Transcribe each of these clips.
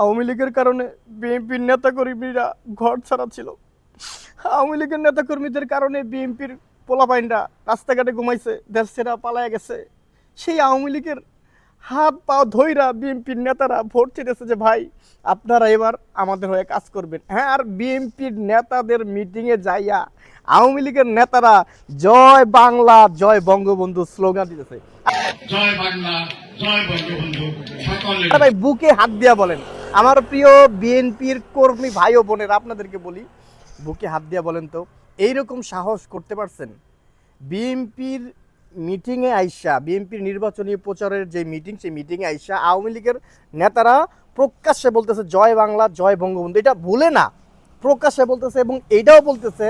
আওয়ামী লীগের কারণে বিএনপির নেতাকর্মীরা ঘর ছাড়া ছিল আওয়ামী লীগের নেতাকর্মীদের কারণে বিএনপির পোলাপাইনরা রাস্তাঘাটে ঘুমাইছে দেশ ছেড়া পালায় গেছে। সেই আওয়ামী লীগের হাত পা ধইরা বিএনপির নেতারা ভোট চেয়েছে যে ভাই আপনারা এবার আমাদের হয়ে কাজ করবেন। হ্যাঁ আর বিএনপির নেতাদের মিটিংয়ে যাইয়া আওয়ামী লীগের নেতারা জয় বাংলা জয় বঙ্গবন্ধু স্লোগান দিতেছে। জয় বাংলা জয় বঙ্গবন্ধু ভাই বুকে হাত দিয়া বলেন। আমার প্রিয় বিএনপির কর্মী ভাই ও বোনের, আপনাদেরকে বলি, বুকে হাত দিয়া বলেন তো, এইরকম সাহস করতে পারছেন? বিএনপির মিটিংয়ে আইসা, বিএনপির নির্বাচনী প্রচারের যে মিটিং, সেই মিটিংয়ে আইসা আওয়ামী লীগের নেতারা প্রকাশ্যে বলতেছে, জয় বাংলা, জয় বঙ্গবন্ধু। এটা ভুলে না, প্রকাশ্যে বলতেছে এবং এটাও বলতেছে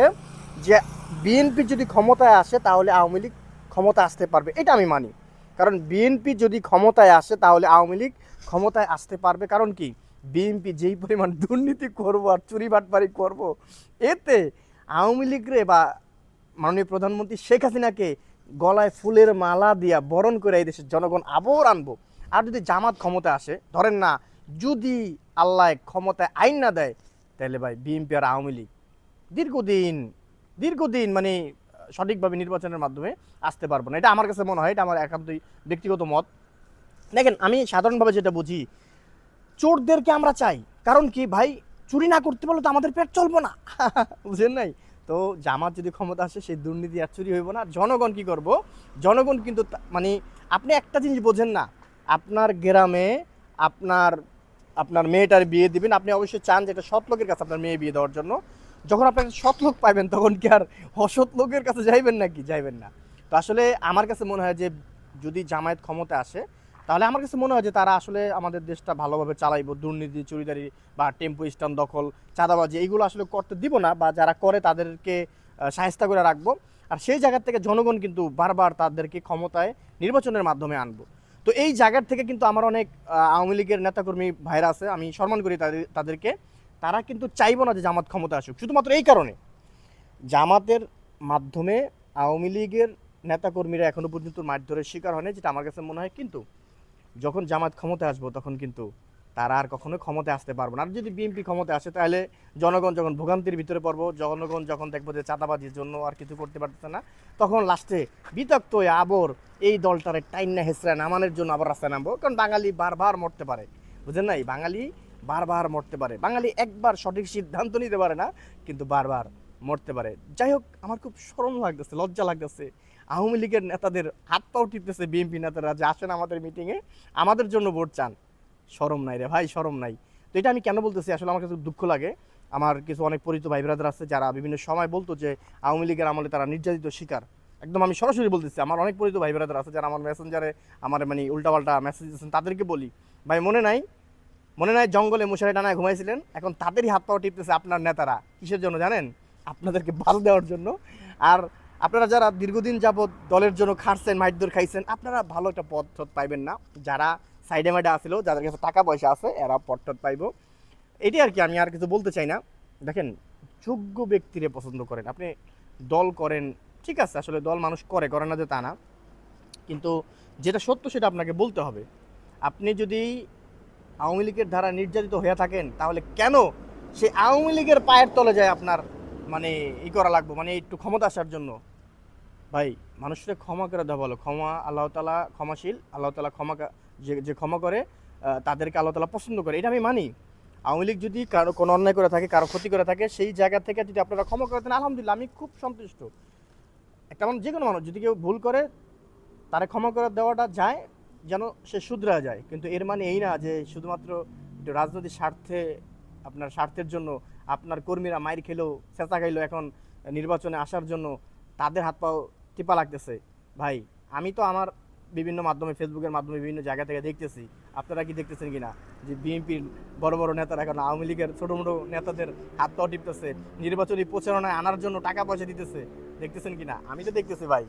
যে বিএনপি যদি ক্ষমতায় আসে, তাহলে আওয়ামী লীগ ক্ষমতা আসতে পারবে। এটা আমি মানি। কারণ বিএনপি যদি ক্ষমতায় আসে, তাহলে আওয়ামী লীগ ক্ষমতায় আসতে পারবে। কারণ কি? বিএনপি যেই পরিমাণ দুর্নীতি করব আর চুরি বাটপারি করব, এতে আওয়ামী লীগরে বা মাননীয় প্রধানমন্ত্রী শেখ হাসিনাকে গলায় ফুলের মালা দিয়া বরণ করে এই দেশের জনগণ আবার আনব। আর যদি জামাত ক্ষমতা আসে, ধরেন না, যদি আল্লাহ ক্ষমতায় আইন না দেয়, তাহলে ভাই বিএনপি আর আওয়ামী লীগ দীর্ঘদিন দীর্ঘদিন মানে সঠিকভাবে নির্বাচনের মাধ্যমে আসতে পারব না। এটা আমার কাছে মনে হয়, এটা আমার একান্তই ব্যক্তিগত মত। দেখেন, আমি সাধারণভাবে যেটা বুঝি চোরদেরকে আমরা চাই। কারণ কি ভাই, চুরি না করতে পারলে তো আমাদের পেট চলবো না। বুঝেন নাই? তো জামাত যদি ক্ষমতা আসে, সেই দুর্নীতি আর চুরি হইব না। জনগণ কি করব? জনগণ কিন্তু মানে আপনি একটা জিনিস বোঝেন না। আপনার গ্রামে আপনার আপনার মেয়েটার বিয়ে দিবেন। আপনি অবশ্যই চান যে একটা সৎ লোকের কাছে আপনার মেয়ে বিয়ে দেওয়ার জন্য। যখন আপনি একটা সৎ লোক পাইবেন, তখন কি আর অসৎ লোকের কাছে যাইবেন নাকি? যাইবেন না। তো আসলে আমার কাছে মনে হয় যে যদি জামায়াত ক্ষমতা আসে তাহলে আমার কাছে মনে হয় যে তারা আসলে আমাদের দেশটা ভালোভাবে চালাইবো, দুর্নীতি, চুরিদারি বা টেম্পো স্ট্যান্ড দখল, চাঁদাবাজি, এইগুলো আসলে করতে দিব না বা যারা করে তাদেরকে সাহেস্তা করে রাখব। আর সেই জায়গা থেকে জনগণ কিন্তু বারবার তাদেরকে ক্ষমতায় নির্বাচনের মাধ্যমে আনব। তো এই জায়গার থেকে কিন্তু আমার অনেক আওয়ামী লীগের নেতাকর্মী ভাইরা আছে, আমি সম্মান করি তাদের, তাদেরকে। তারা কিন্তু চাইব না যে জামাত ক্ষমতা আসুক, শুধুমাত্র এই কারণে। জামাতের মাধ্যমে আওয়ামী লীগের নেতাকর্মীরা এখনও পর্যন্ত মারধরের শিকার হয়নি, যেটা আমার কাছে মনে হয় কিন্তু যখন জামাত ক্ষমতায় আসব, তখন কিন্তু তারা আর কখনো ক্ষমতায় আসতে পারব না। আর যদি বিএনপি ক্ষমতায় আসে, তাহলে জনগণ যখন ভোগান্তির ভিতরে পড়ব, জনগণ যখন দেখব যে চাঁদাবাজির জন্য আর কিছু করতে পারতেছে না, তখন লাস্টে বিতক্ত আবর এই দলটারে টাইন্না হেসরা নামানোর জন্য আবার রাস্তায় নামবো। কারণ বাঙালি বারবার মরতে পারে। বুঝলেন নাই? বাঙালি বারবার মরতে পারে। বাঙালি একবার সঠিক সিদ্ধান্ত নিতে পারে না, কিন্তু বারবার মরতে পারে। যাই হোক, আমার খুব শরম লাগতেছে, লজ্জা লাগতেছে। আওয়ামী লীগের নেতাদের হাত পাও টিপতেছে বিএনপি নেতারা যে আসেন আমাদের মিটিংয়ে আমাদের জন্য ভোট চান। শরম নাই রে ভাই, শরম নাই। তো এটা আমি কেন বলতেছি? আসলে আমার কাছে দুঃখ লাগে। আমার কিছু অনেক পরিচিত ভাই ব্রাদার আছে যারা বিভিন্ন সময় বলতো যে আওয়ামী লীগের আমলে তারা নির্যাতিত শিকার। একদম আমি সরাসরি বলতেছি, আমার অনেক পরিচিত ভাই ব্রাদার আছে যারা আমার মেসেঞ্জারে আমার মানে উল্টাপাল্টা মেসেজ দিচ্ছেন তাদেরকে বলি। ভাই, মনে নাই? মনে নাই জঙ্গলে মশারি টানায় ঘুমাইছিলেন? এখন তাদেরই হাত পাও টিপতেছে আপনার নেতারা। কিসের জন্য জানেন? আপনাদেরকে বাল দেওয়ার জন্য। আর আপনারা যারা দীর্ঘদিন যাবৎ দলের জন্য খাটছেন মাইদুর খাইছেন, আপনারা ভালো একটা পথ পাইবেন না। যারা সাইডে মাইডে আসলো যাদের কাছে টাকা পয়সা আছে, এরা পথ টথ পাইব। এটি আর কি, আমি আর কিছু বলতে চাই না। দেখেন, যোগ্য ব্যক্তিরে পছন্দ করেন। আপনি দল করেন, ঠিক আছে, আসলে দল মানুষ করে করে না যে তা না। কিন্তু যেটা সত্য সেটা আপনাকে বলতে হবে। আপনি যদি আওয়ামী লীগের দ্বারা নির্যাতিত হয়ে থাকেন, তাহলে কেন সে আওয়ামী লীগের পায়ের তলে যায় আপনার মানে ই করা লাগবে মানে একটু ক্ষমতা আসার জন্য। ভাই, মানুষকে ক্ষমা করে দেওয়া ভালো ক্ষমা আল্লাহ তালা ক্ষমাশীল, আল্লাহ তালা ক্ষমা যে যে ক্ষমা করে তাদেরকে আল্লাহ তালা পছন্দ করে। এটা আমি মানি। আওয়ামী লীগ যদি কারও, কোনো অন্যায় করে থাকে, কারও ক্ষতি করে থাকে, সেই জায়গা থেকে যদি আপনারা ক্ষমা করে দেন, আলহামদুলিল্লাহ, আমি খুব সন্তুষ্ট। একটা মানুষ যে কোনো মানুষ, যদি কেউ ভুল করে, তারা ক্ষমা করে দেওয়াটা যায়, যেন সে শুধরা যায়। কিন্তু এর মানে এই না যে, শুধুমাত্র রাজনৈতিক স্বার্থে, আপনার স্বার্থের জন্য আপনার কর্মীরা মাইর খেলেও চেঁচা খাইলো এখন নির্বাচনে আসার জন্য, তাদের হাত পাও টিপা লাগতেছে। ভাই, আমি তো আমার বিভিন্ন মাধ্যমে ফেসবুকের মাধ্যমে বিভিন্ন জায়গা থেকে দেখতেছি। আপনারা কি দেখতেছেন কিনা? যে বিএনপির বড় বড় নেতারা এখন আওয়ামী লীগের ছোট, মোটো নেতাদের হাত পাও টিপতেছে, নির্বাচনী প্রচারণায় আনার জন্য টাকা পয়সা দিতেছে। দেখতেছেন কিনা? আমি তো দেখতেছি, ভাই।